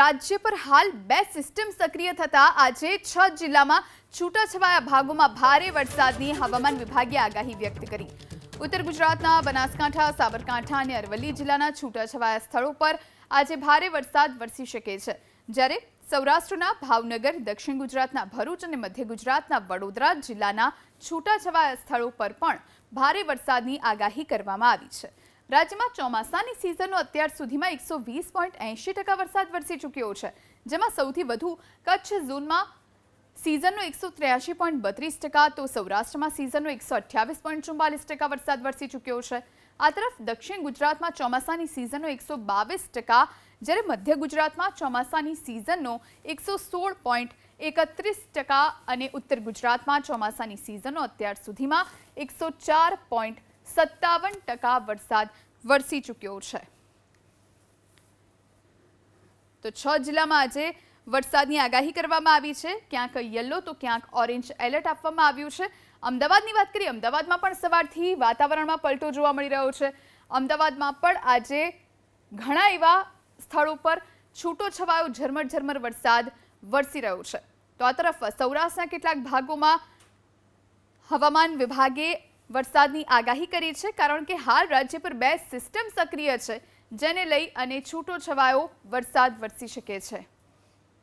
રાજ્ય પર હાલ બે સિસ્ટમ સક્રિય થતા આજે છ જિલ્લામાં છૂટાછવાયા ભાગોમાં ભારે વરસાદની હવામાન વિભાગે આગાહી વ્યક્ત કરી. ઉત્તર ગુજરાતના બનાસકાંઠા, સાબરકાંઠા અને અરવલ્લી જિલ્લાના છૂટાછવાયા સ્થળો પર આજે ભારે વરસાદ વરસી શકે છે. જ્યારે સૌરાષ્ટ્રના ભાવનગર, દક્ષિણ ગુજરાતના ભરૂચ અને મધ્ય ગુજરાતના વડોદરા જિલ્લાના છૂટાછવાયા સ્થળો પર પણ ભારે વરસાદની આગાહી કરવામાં આવી છે. રાજ્યમાં ચોમાસાની સિઝનનો અત્યાર સુધીમાં એકસો વીસ પોઈન્ટ એંશી ટકા વરસાદ વરસી ચૂક્યો છે. જેમાં સૌથી વધુ કચ્છ ઝોનમાં સિઝનનો એકસો ત્ર્યાસી પોઈન્ટ બત્રીસ ટકા, તો સૌરાષ્ટ્રમાં સિઝનનો એકસો અઠ્યાવીસ પોઈન્ટ ચુમ્બાલીસ ટકા વરસાદ વરસી ચૂક્યો છે. આ તરફ દક્ષિણ ગુજરાતમાં ચોમાસાની સિઝનનો એકસો બાવીસ ટકા, જ્યારે મધ્ય ગુજરાતમાં ચોમાસાની સિઝનનો એકસો સોળ પોઈન્ટ એકત્રીસ ટકા અને ઉત્તર ગુજરાતમાં ચોમાસાની સિઝનનો અત્યાર સુધીમાં એકસો ચાર પોઈન્ટ સત્તાવન ટકા વરસાદ વરસી ચૂક્યો છે. તો છ જિલ્લામાં આજે વરસાદની આગાહી કરવામાં આવી છે. ક્યાંક યલો, તો ક્યાંક ઓરેન્જ એલર્ટ આપવામાં આવ્યું છે. અમદાવાદની વાત કરીએ, અમદાવાદમાં પણ સવારથી વાતાવરણમાં પલટો જોવા મળી રહ્યો છે. અમદાવાદમાં પણ આજે ઘણા એવા સ્થળો પર છૂટો છવાયો ઝરમર ઝરમર વરસાદ વરસી રહ્યો છે. તો આ તરફ સૌરાષ્ટ્રના કેટલાક ભાગોમાં હવામાન વિભાગે વરસાદની આગાહી કરી છે કારણ કે હાલ રાજ્ય પર બે સિસ્ટમ સક્રિય છે, જેને લઈ અને છૂટો છવાયો વરસાદ વરસી શકે છે.